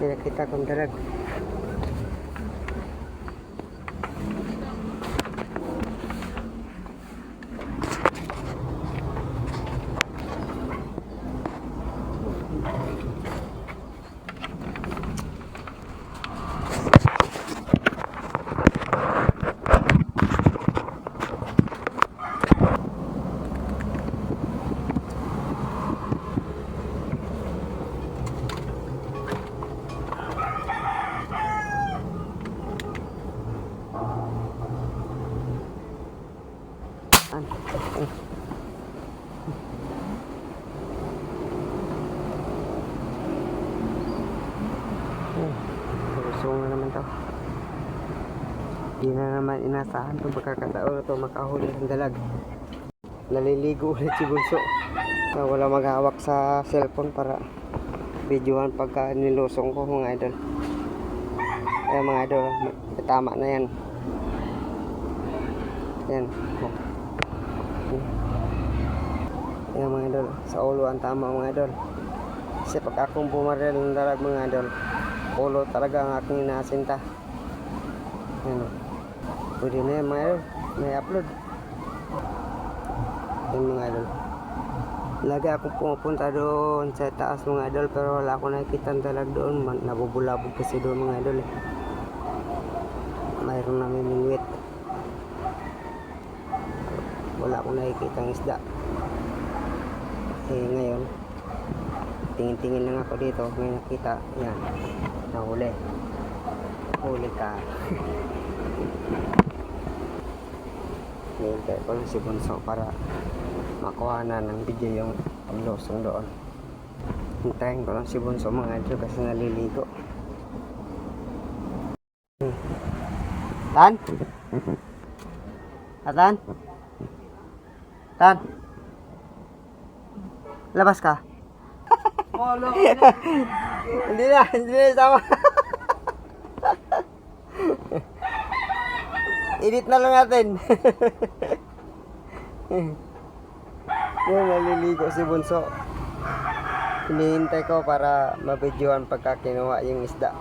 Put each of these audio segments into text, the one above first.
Yan mga idol. Pinakita kong dalag. An? Ay. Oh, gusto na naman to. Di na naman inasahan itong pagkakataon na to makahuli ng dalag. Naliligo ulit si Bunso. Na wala maghawak sa cellphone para videohan pagka nilusong ko mga idol. Kaya mga idol, tama na yan. Yan. Oh. Yan mga idol, sa ulo ang tama mga idol. Kasi pag akong bumaril ng dalag mga idol, ulo talaga ang aking inasinta. Yan o. Pwede na yan mga idol, may upload. Yan mga idol. Lagi akong pumupunta doon sa taas mga idol pero wala akong nakikita ang doon. Nabubulabog kasi doon mga idol eh. Mayroong namimingwit. Wala akong nakikita ang isda. Eh ngayon, tingin-tingin lang ako dito. May nakita. Yan. Nahuli. Huli ka. Hintay ko lang si Bunso para makuha na ng video yung paglusong doon. Hintayin ko lang si Bunso mga idol kasi naliligo. Hmm. Tan? Atan? Tan? Labas ka? Polo. hindi na, hindi na sama. Edit na lang natin. Yan, naliligo si Bunso. Hinihintay ko para mabidyoan pagka kinuha yung isda.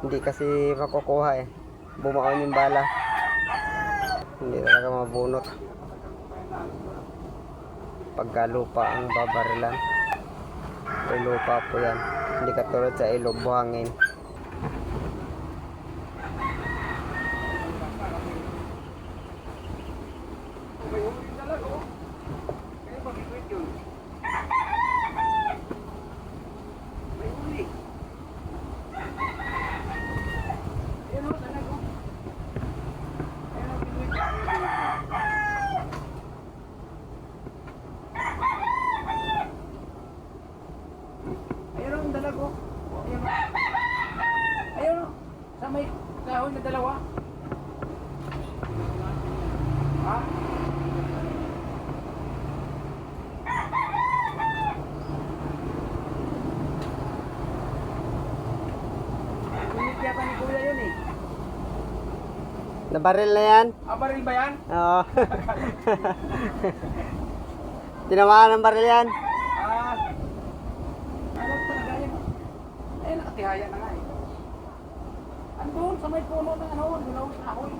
Hindi kasi makukuha eh. Bumaon yung bala. Hindi talaga mabunot. Pagka lupa ang babarilan. Ay lupa po yan. Hindi katulad sa ilog buhangin. Pinik yata ni Kuya yun eh. Nabaril na yan? Ah, baril ba yan? Oo. Tinamaan ng baril yan. Ah. Ano talaga yun? Eh, nakatihaya na nga eh. Andun sa may puno ng ano, dilaw sa kahoy.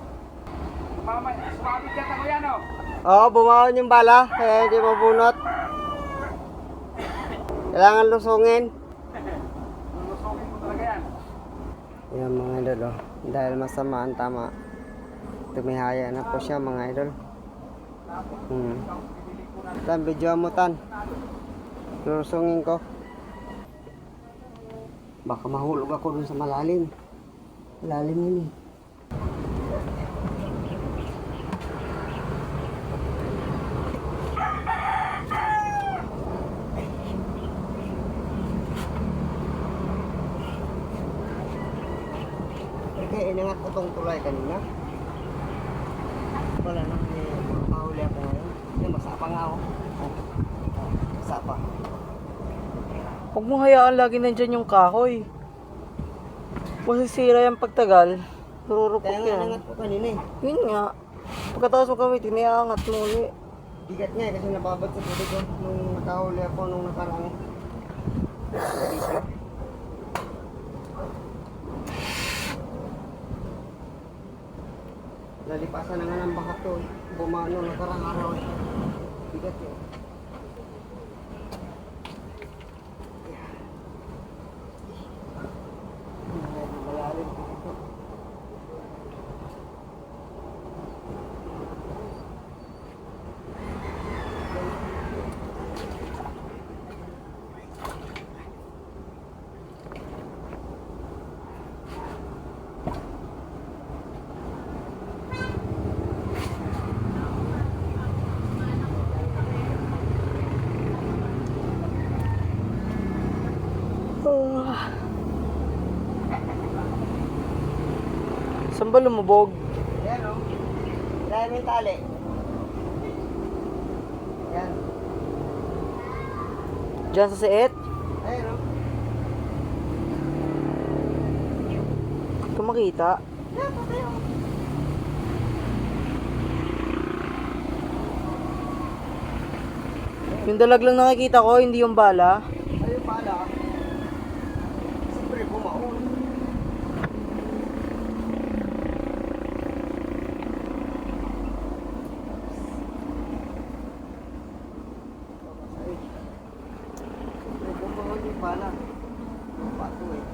Mamay, sumabit yata ko yan oh. Oo, bumaon yung bala. Kaya hindi mabunot. Kailangan lusungin. Lulusogin mo talaga yan. Yan mga idol oh. Dahil masama ang tama. Tumihaya na po siya mga idol. Hmm. Tan, video mo tan. Lusungin ko. Baka mahulog ako dun sa malalim. Malalim yun eh. Inangat ko tong tulay kanina. Wala nang eh, makahuli ako ngayon. Hindi, masapa nga ako. Oh. Masapa. Huwag mo hayaan lagi nandyan yung kahoy. Masisira yung pagtagal. Tururupok Kaya nga yan. inangat ko kanina eh. Yun nga. Pagkatapos mo kami, tiniangat mo ulit. Bigat nga eh, kasi nababad sa tubig ko nung nakahuli ako nung nakaraan. Nalipasan na nga ng bakat to. Bumano na karang araw eh. Bigat eh. Malalim dito. Saan ba lumubog? Yan o. Dahil may tali. Yan. Diyan sa seet? Ayun o. Hindi ko makita. Yan, patay o. Yung dalag lang nakikita ko, hindi yung bala. Ayun pala. Siyempre, bumaon. Ay. Siyempre, bumaon yung pala. Pato eh.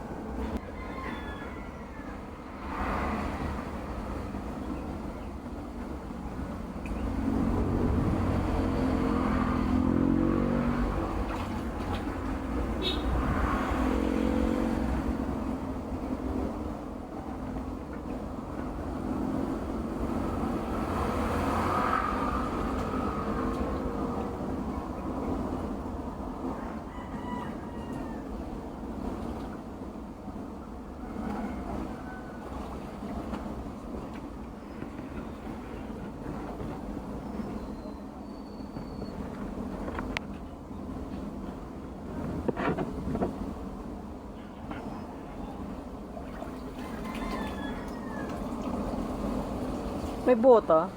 May bota.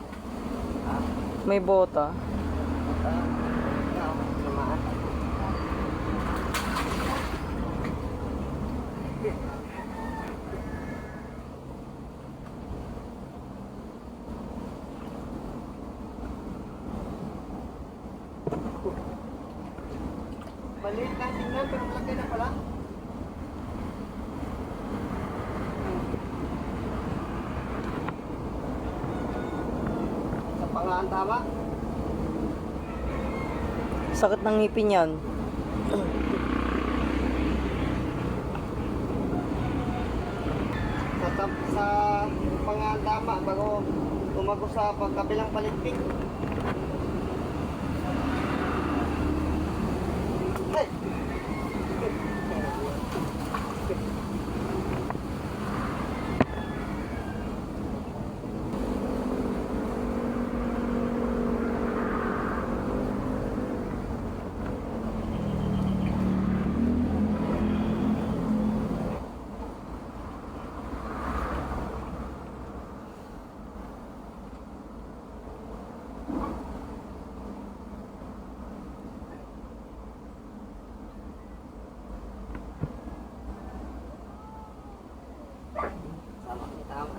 May bota. Maliit lang tingnan pero malaki na pala. Pangaan tama. Sakit ng ngipin yan. Sa, sa pangaan tama bago tumago sa pagkabilang paligpik. Hey! Tama, tama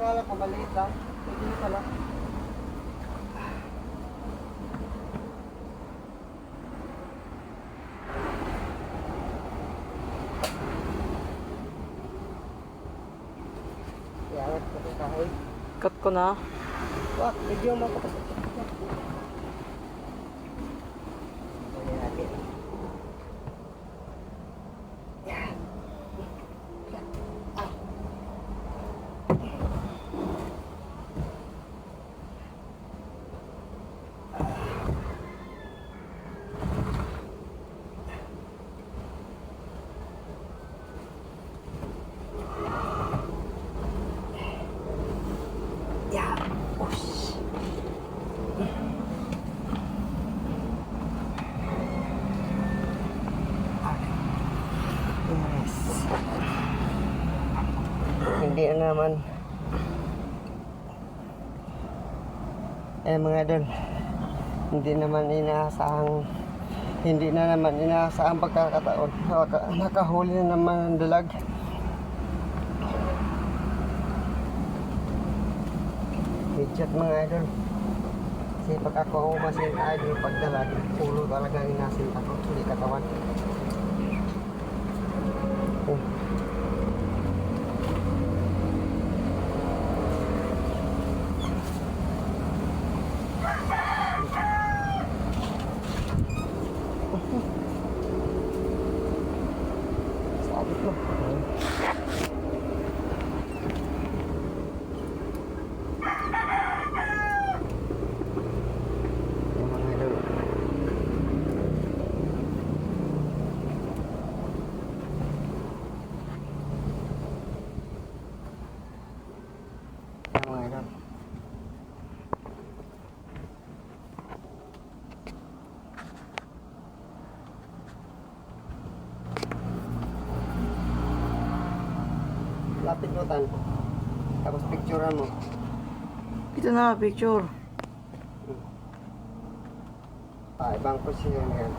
yan. Akala ko maliit lang. Hindi pala. Iangat ko sa kahoy. Cut ko na. Wak, medyo. Pwede natin. Yan. Ah. Yeah. Ush. Yes. Na naman. Eh mga idol, hindi naman inaasahang Hindi na naman inaasahang pagkakataon. Naka, nakahuli na naman ang dalag. Midget mga idol. Kasi pag ako umasin idol pagdalag, ulo talaga inasin ako, hindi katawan. Oh. Sabi ko. Yung mga idol. Yung mga idol. Lapit mo tan. Tapos picturean mo. Ito na, picture. Ah, ibang posisyon yan.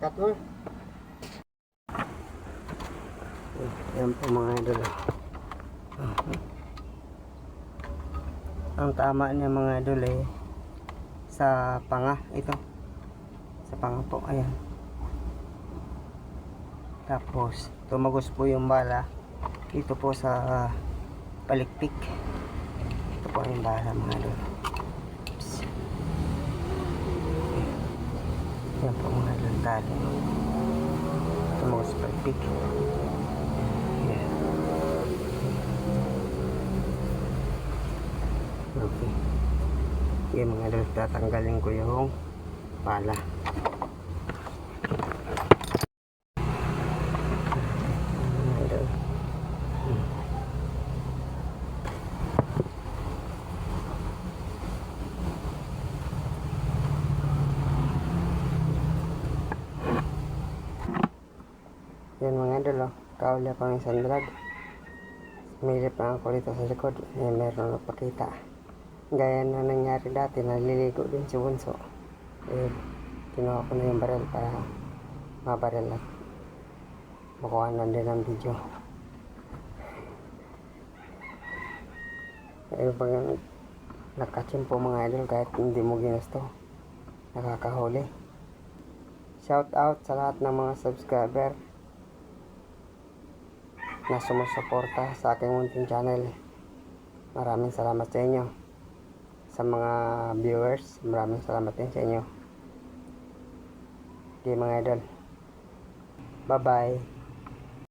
Cut mo. Yan po mga idol. Mhm. Ang tama niya mga idol eh sa panga ito. Sa panga po, ayan. Tapos, tumagos po yung bala dito po sa palikpik. Ito po yung bala mga idol. Yan po mga idol tali. Tumagos sa palikpik. Yan. Okay. Okay mga idol, tatanggalin ko yung idol. Yan mga idol oh. Kauli ako ng isang drag. Milip lang ako dito sa likod. Eh, meron na pakita. Gaya na nangyari dati, naliligo din si Bunso. Eh, kinuha ko na yung baril para mabaril at makuha na din ang video. Eh, pag nakachimpo mga idol kahit hindi mo ginusto, nakakahuli. Shout out sa lahat ng mga subscriber na sumusuporta sa aking munting channel. Maraming salamat sa inyo. Sa mga viewers, maraming salamat din sa inyo. Okay mga idol. Bye-bye.